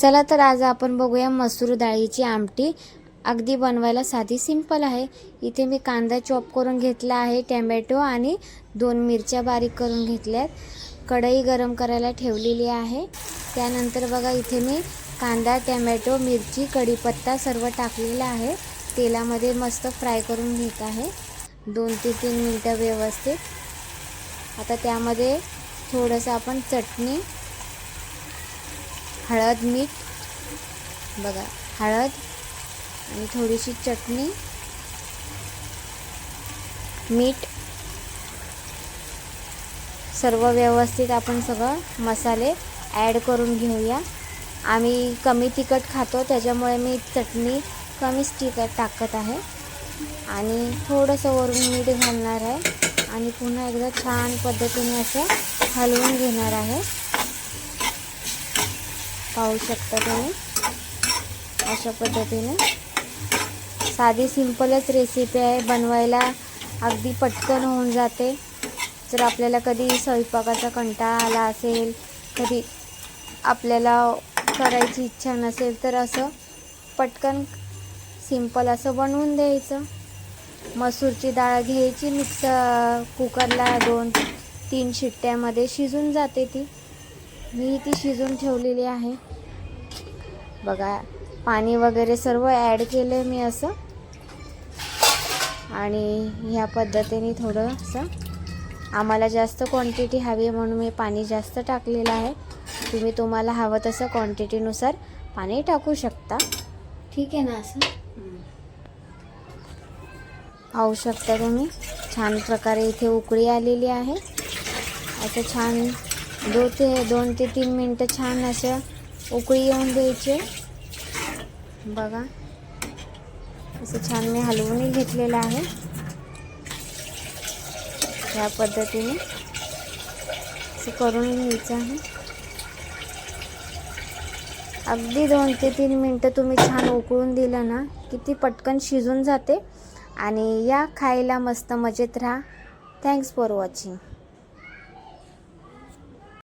चला तर आज आपण बघूया मसूर डाळीची आमटी. अगदी बनवायला साधी सिंपल आहे. इथे मी कांदा चॉप करून घेतला आहे टॅमॅटो आणि दोन मिरच्या बारीक करून घेतल्यात. कढई गरम करायला ठेवलेली आहे. त्यानंतर बघा इथे मी कांदा टॅमॅटो मिरची कढीपत्ता सर्व टाकलेला आहे. तेलामध्ये मस्त फ्राय करून घेत आहे. दोन ते तीन मिनटं व्यवस्थित. आता त्यामध्ये थोडंसं आपण चटणी हळद मीठ बघा हळद आणि थोडीशी चटणी मीठ सर्व व्यवस्थित आपण सगळं मसाले ॲड करून घेऊया. आम्ही कमी तिखट खातो त्याच्यामुळे मी चटणी कमीच तिखट टाकत आहे. आणि थोडंसं वरून मीठ घालणार आहे. आणि पुन्हा एकदा छान पद्धतीने असं हलवून घेणार आहे. पाहू शकता तुम्ही. अशा पद्धतीने. साधी सिंपलच रेसिपी आहे. बनवायला अगदी पटकन होऊन जाते. जर आपल्याला कधी स्वयंपाकाचा कंटाळा आला असेल कधी आपल्याला करायची इच्छा नसेल तर असं पटकन सिंपल असं बनवून द्यायचं. मसूरची डाळ घ्यायची मिक्स कुकरला दोन तीन शिट्ट्यामध्ये शिजून जाते ती. मी ती शिजून ठेवलेली आहे. बघा पाणी वगैरे सर्व ॲड केलं आहे मी असं. आणि ह्या पद्धतीने थोडंसं आम्हाला जास्त क्वांटिटी हवी आहे म्हणून मी पाणी जास्त टाकलेलं आहे. तुम्ही तुम्हाला हवं तसं क्वांटिटीनुसार पाणी टाकू शकता. ठीक आहे ना असं? पाहू शकता तुम्ही. छान प्रकारे इथे उकळी आलेली आहे. असं छान दो ते दोन ते तीन मिनटं छान असं उकळी येऊन द्यायचे. बघा. असं छान मी हलवूनही घेतलेलं आहे. ह्या पद्धतीने असं करून घ्यायचं आहे. अगदी दोन ते तीन मिनटं तुम्ही छान उकळून दिलं ना किती पटकन शिजून जाते. आणि या खायला मस्त मजेत राहा. Thanks for watching